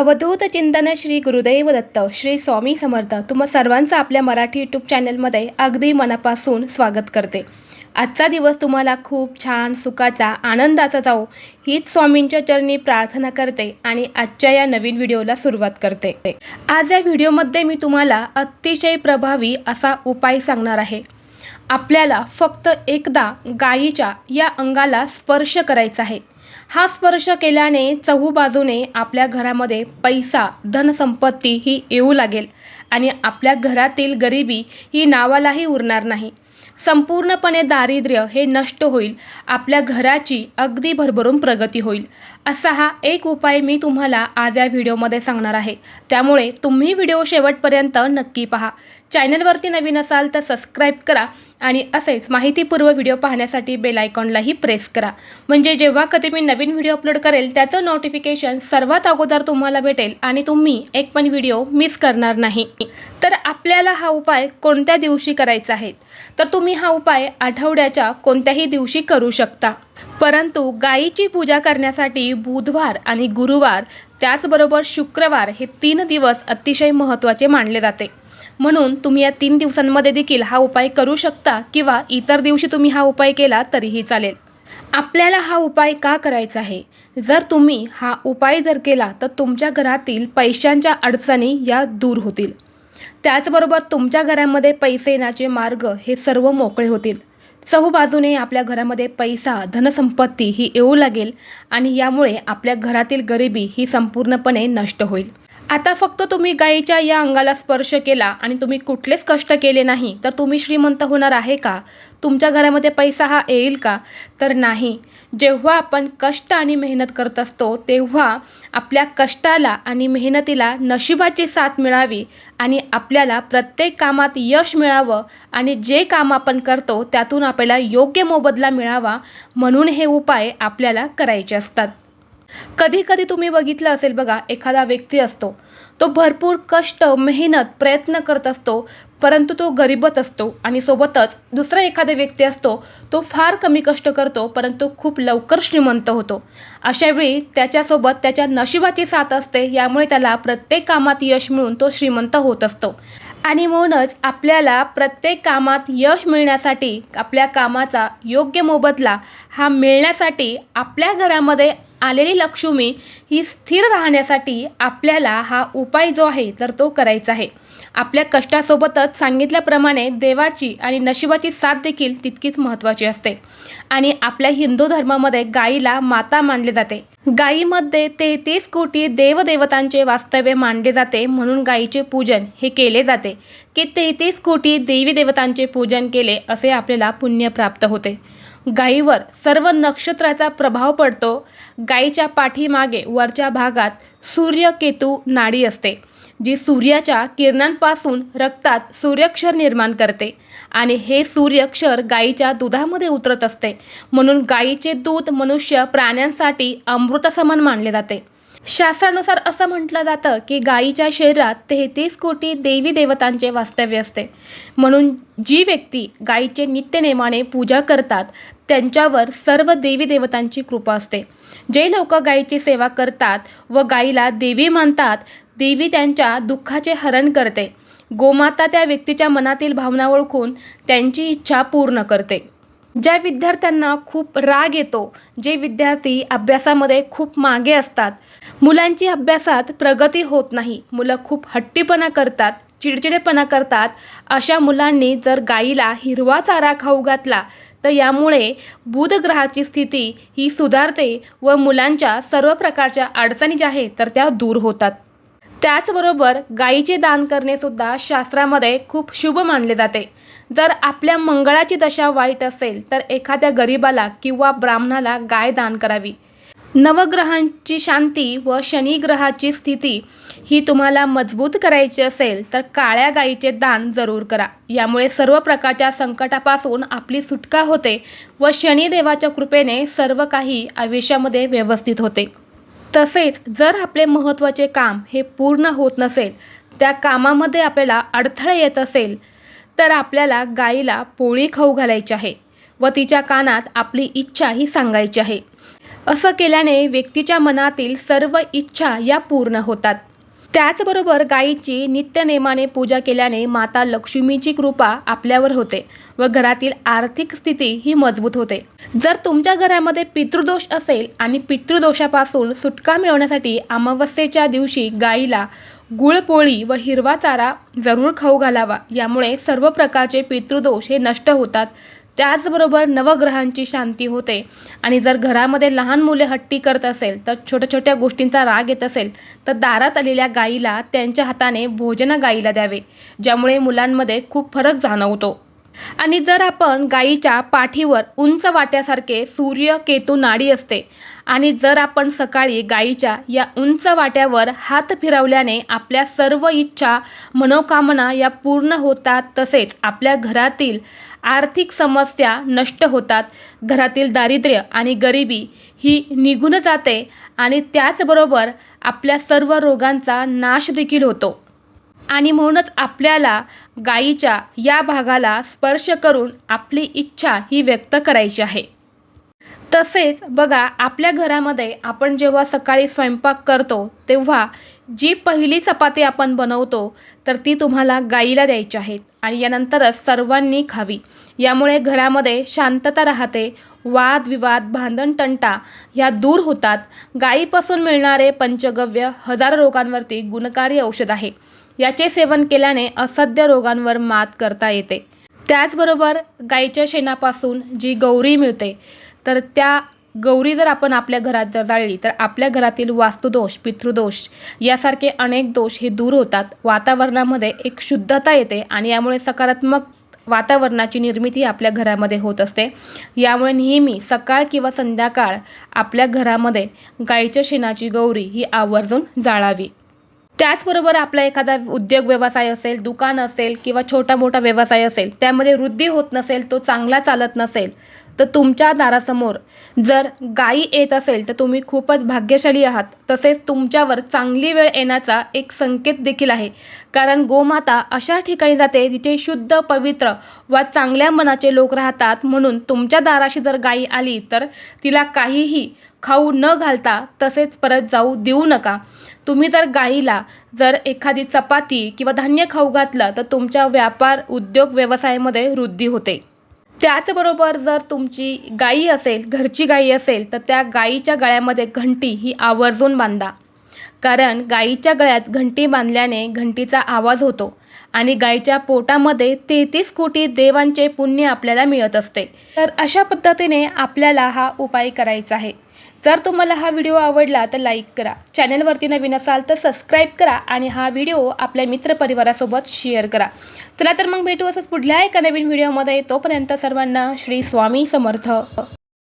अवधूत चिंतन श्री गुरुदेव दत्त श्री स्वामी समर्थ. तुम्हा सर्वांचं आपल्या मराठी यूट्यूब चॅनलमध्ये अगदी मनापासून स्वागत करते. आजचा दिवस तुम्हाला खूप छान सुखाचा आनंदाचा जाऊ हीच स्वामींच्या चरणी प्रार्थना करते आणि आजच्या या नवीन व्हिडिओला सुरुवात करते. आज या व्हिडिओमध्ये मी तुम्हाला अतिशय प्रभावी असा उपाय सांगणार आहे. आपल्याला फक्त एकदा गायीच्या या अंगाला स्पर्श करायचा आहे. हा स्पर्श केल्याने चहूबाजूने आपल्या घरामध्ये पैसा धनसंपत्ती ही येऊ लागेल आणि आपल्या घरातील गरिबी ही नावालाही उरणार नाही. संपूर्णपणे दारिद्र्य हे नष्ट होईल आपल्या घराची अगदी भरभरून प्रगती होईल. असा हा एक उपाय मी तुम्हाला आज या व्हिडिओमध्ये सांगणार आहे. त्यामुळे तुम्ही व्हिडिओ शेवटपर्यंत नक्की पहा. चॅनलवरती नवीन असाल तर सबस्क्राईब करा. आणि असेच माहितीपूर्व व्हिडिओ पाहण्यासाठी बेल आयकॉनलाही प्रेस करा. म्हणजे जेव्हा कधी मी नवीन व्हिडिओ अपलोड करेल त्याचं नोटिफिकेशन सर्वात अगोदर तुम्हाला भेटेल आणि तुम्ही एक पण व्हिडिओ मिस करणार नाही. तर आपल्याला हा उपाय कोणत्या दिवशी करायचा आहे? तर तुम्ही हा उपाय आठवड्याच्या कोणत्याही दिवशी करू शकता. परंतु गायीची पूजा करण्यासाठी बुधवार आणि गुरुवार त्याचबरोबर शुक्रवार हे तीन दिवस अतिशय महत्त्वाचे मानले जाते. म्हणून तुम्ही या तीन दिवसांमध्ये देखील हा उपाय करू शकता किंवा इतर दिवशी तुम्ही हा उपाय केला तरीही चालेल. आपल्याला हा उपाय का करायचा आहे? जर तुम्ही हा उपाय जर केला तर तुमच्या घरातील पैशांच्या अडचणी या दूर होतील. त्याचबरोबर तुमच्या घरामध्ये पैसे येण्याचे मार्ग हे सर्व मोकळे होतील. चहूबाजूने आपल्या घरामध्ये पैसा धनसंपत्ती ही येऊ लागेल आणि यामुळे आपल्या घरातील गरिबी ही संपूर्णपणे नष्ट होईल. आता फक्त तुम्ही गायीच्या या अंगाला स्पर्श केला आणि तुम्ही कुठलेच कष्ट केले नाही तर तुम्ही श्रीमंत होणार आहे का? तुमच्या घरामध्ये पैसा हा येईल का? तर नाही. जेव्हा आपण कष्ट आणि मेहनत करत असतो तेव्हा आपल्या कष्टाला आणि मेहनतीला नशिबाची साथ मिळावी आणि आपल्याला प्रत्येक कामात यश मिळावं आणि जे काम आपण करतो त्यातून आपल्याला योग्य मोबदला मिळावा म्हणून हे उपाय आपल्याला करायचे असतात. कधी कधी तुम्ही बघितलं असेल बघा एखादा व्यक्ती असतो तो भरपूर कष्ट मेहनत प्रयत्न करत असतो परंतु तो गरीबत असतो आणि सोबतच दुसरा एखादा व्यक्ती असतो तो फार कमी कष्ट करतो परंतु खूप लवकर श्रीमंत होतो. अशावेळी त्याच्यासोबत त्याच्या नशिबाची साथ असते यामुळे त्याला प्रत्येक कामात यश मिळून तो श्रीमंत होत असतो. आणि म्हणूनच आपल्याला प्रत्येक कामात यश मिळण्यासाठी आपल्या कामाचा योग्य मोबदला हा मिळण्यासाठी आपल्या घरामध्ये आलेली लक्ष्मी ही स्थिर राहण्यासाठी आपल्याला हा उपाय जो आहे तर तो करायचा आहे. आपल्या कष्टासोबतच सांगितल्याप्रमाणे देवाची आणि नशिबाची साथ देखील तितकीच महत्त्वाची असते. आणि आपल्या हिंदू धर्मामध्ये गाईला माता मानले जाते. गायीमध्ये तेहतीस कोटी देवदेवतांचे वास्तव्य मानले जाते म्हणून गायीचे पूजन हे केले जाते. की तेहतीस कोटी देवी देवतांचे पूजन केले असे आपल्याला पुण्य प्राप्त होते. गायीवर सर्व नक्षत्राचा प्रभाव पडतो. गायीच्या पाठीमागे वरच्या भागात सूर्य केतू नाडी असते. जी सूर्याच्या किरणांपासून रक्तात सूर्यक्षर निर्माण करते. आणि हे सूर्यक्षर गायीच्या दुधामध्ये उतरत असते. म्हणून गायीचे दूध मनुष्य प्राण्यांसाठी अमृतसमान मानले जाते. शास्त्रानुसार असं म्हटलं जातं की गायीच्या शरीरात तेहतीस कोटी देवी देवतांचे वास्तव्य असते. म्हणून जी व्यक्ती गायीचे नित्यनेमाने पूजा करतात त्यांच्यावर सर्व देवी देवतांची कृपा असते. जे लोक गायीची सेवा करतात व गायीला देवी मानतात देवी त्यांच्या दुःखाचे हरण करते. गोमाता त्या व्यक्तीच्या मनातील भावना ओळखून त्यांची इच्छा पूर्ण करते. ज्या विद्यार्थ्यांना खूप राग येतो जे विद्यार्थी अभ्यासामध्ये खूप मागे असतात मुलांची अभ्यासात प्रगती होत नाही मुलं खूप हट्टीपणा करतात चिडचिडेपणा करतात अशा मुलांनी जर गाईला हिरवा चारा खाऊ घातला तर यामुळे बुध ग्रहाची स्थिती ही सुधारते व मुलांच्या सर्व प्रकारच्या अडचणी ज्या आहेत तर त्या दूर होतात. त्याचबरोबर गायीचे दान करणेसुद्धा शास्त्रामध्ये खूप शुभ मानले जाते. जर आपल्या मंगळाची दशा वाईट असेल तर एखाद्या गरिबाला किंवा ब्राह्मणाला गाय दान करावी. नवग्रहांची शांती व शनिग्रहाची स्थिती ही तुम्हाला मजबूत करायची असेल तर काळ्या गायीचे दान जरूर करा. यामुळे सर्व प्रकारच्या संकटापासून आपली सुटका होते व शनिदेवाच्या कृपेने सर्व काही आयुष्यामध्ये व्यवस्थित होते. तसेच जर आपले महत्त्वाचे काम हे पूर्ण होत नसेल त्या कामामध्ये आपल्याला अडथळे येत असेल तर आपल्याला गाईला पोळी खाऊ घालायची आहे व तिच्या कानात आपली इच्छा ही सांगायची आहे. असं केल्याने व्यक्तीच्या मनातील सर्व इच्छा या पूर्ण होतात. त्याचबरोबर गायीची नित्यनेमाने पूजा केल्याने माता लक्ष्मीची कृपा आपल्यावर होते व घरातील आर्थिक स्थिती ही मजबूत होते. जर तुमच्या घरामध्ये पितृदोष असेल आणि पितृदोषापासून सुटका मिळवण्यासाठी अमावस्येच्या दिवशी गायीला गुळपोळी व हिरवा चारा जरूर खाऊ घालावा. यामुळे सर्व प्रकारचे पितृदोष हे नष्ट होतात. त्याचबरोबर नवग्रहांची शांती होते. आणि जर घरामध्ये लहान मुले हट्टी करत असेल तर छोट्या छोट्या गोष्टींचा राग येत असेल तर दारात आलेल्या गाईला त्यांच्या हाताने भोजन गाईला द्यावे ज्यामुळे मुलांमध्ये खूप फरक जाणवतो. आणि जर आपण गाईच्या पाठीवर उंच वाट्यासारखे सूर्य केतू नाडी असते आणि जर आपण सकाळी गाईच्या या उंच वाट्यावर हात फिरवल्याने आपल्या सर्व इच्छा मनोकामना या पूर्ण होतात तसेच आपल्या घरातील आर्थिक समस्या नष्ट होतात. घरातील दारिद्र्य आणि गरिबी ही निघून जाते आणि त्याचबरोबर आपल्या सर्व रोगांचा नाश देखील होतो. आणि म्हणूनच आपल्याला गायीच्या या भागाला स्पर्श करून आपली इच्छा ही व्यक्त करायची आहे. तसेच बघा आपल्या घरामध्ये आपण जेव्हा सकाळी स्वयंपाक करतो तेव्हा जी पहिली चपाती आपण बनवतो तर ती तुम्हाला गाईला द्यायची आहेत आणि यानंतरच सर्वांनी खावी. यामुळे घरामध्ये शांतता राहते. वादविवाद भांडणतंटा ह्या दूर होतात. गायीपासून मिळणारे पंचगव्य हजारो रोगांवरती गुणकारी औषध आहे. याचे सेवन केल्याने असध्य रोगांवर मात करता येते. त्याचबरोबर गाईच्या शेणापासून जी गौरी मिळते तर त्या गौरी जर आपण आपल्या घरात जर जाळली तर आपल्या घरातील वास्तुदोष पितृदोष यासारखे अनेक दोष हे दूर होतात. वातावरणामध्ये एक शुद्धता येते आणि यामुळे सकारात्मक वातावरणाची निर्मिती आपल्या घरामध्ये होत असते. यामुळे नेहमी सकाळ किंवा संध्याकाळ आपल्या घरामध्ये गाईच्या शेणाची गौरी ही आवर्जून जाळावी. त्याचबरोबर आपला एखादा उद्योग व्यवसाय असेल दुकान असेल किंवा छोटा मोठा व्यवसाय असेल त्यामध्ये वृद्धी होत नसेल तो चांगला चालत नसेल तर तुमच्या दारासमोर जर गायी येत असेल तर तुम्ही खूपच भाग्यशाली आहात. तसेच तुमच्यावर चांगली वेळ येण्याचा एक संकेत देखील आहे. कारण गोमाता अशा ठिकाणी जाते जिथे शुद्ध पवित्र वा चांगल्या मनाचे लोक राहतात. म्हणून तुमच्या दाराशी जर गायी आली तर तिला काहीही खाऊ न घालता तसेच परत जाऊ देऊ नका. तुम्ही जर गाईला जर एखादी चपाती किंवा धान्य खाऊ घातलं तर तुमच्या व्यापार उद्योग व्यवसायामध्ये वृद्धी होते. त्याचबरोबर जर तुमची गाई असेल घरची गाई असेल तर त्या गाईच्या गळ्यामध्ये घंटी ही आवर्जून बांधा. कारण गाईच्या गळ्यात घंटी बांधल्याने घंटीचा आवाज होतो. आणि गाईच्या पोटामध्ये तेहतीस कोटी देवांचे पुण्य आपल्याला मिळत असते. तर अशा पद्धतीने आपल्याला हा उपाय करायचा आहे. जर तुम्हाला हा व्हिडिओ आवडला तर लाईक करा. चॅनलवरती नवीन असाल तर सबस्क्राईब करा आणि हा व्हिडिओ आपल्या मित्रपरिवारासोबत शेअर करा. चला तर मग भेटू असंच पुढल्या एका नवीन व्हिडिओमध्ये. तोपर्यंत सर्वांना श्री स्वामी समर्थ.